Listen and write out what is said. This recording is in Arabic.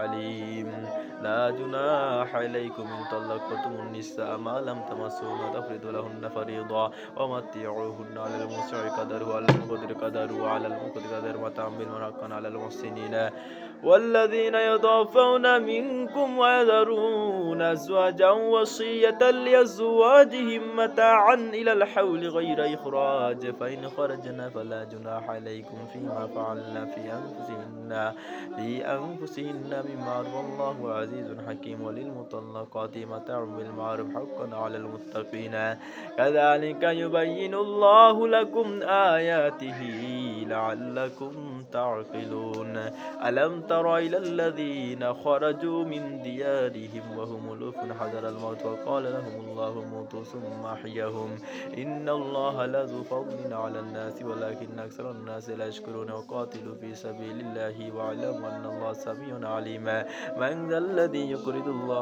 حليم لا جناح عليكم إن طلقتم النساء ما لم تمسوهن تفرضوا لهن فريضة ومتعوهن على الموسع قدره وعلى المقدر قدره وعلى المقدر قدر متاعا بالمحقا على المحسنين والذين يتوفون منكم ويذرون أزواجا وصية لأزواجهم متاعا إلى الحول غير إخراج. فإن خرجنا فلا جناح عليكم فيما فعلنا في أنفسهن في أنفسهن من معروف الله عزيز حكيم. وللمطلقات متاع بالمعروف حقا على المتقين. كذلك يبين الله لكم آياته لعلكم تعقلون. ألم تر إلى الذين خرجوا من ديارهم وهم ألوف حذر الموت وقال لهم الله موتوا ثم أحياهم. إن الله لذو فضل على الناس ولكن أكثر الناس لا يشكرون وقاتلوا في سبيل الله. واعلموا أن الله سميع عليم. من ذا الذي يقرض الله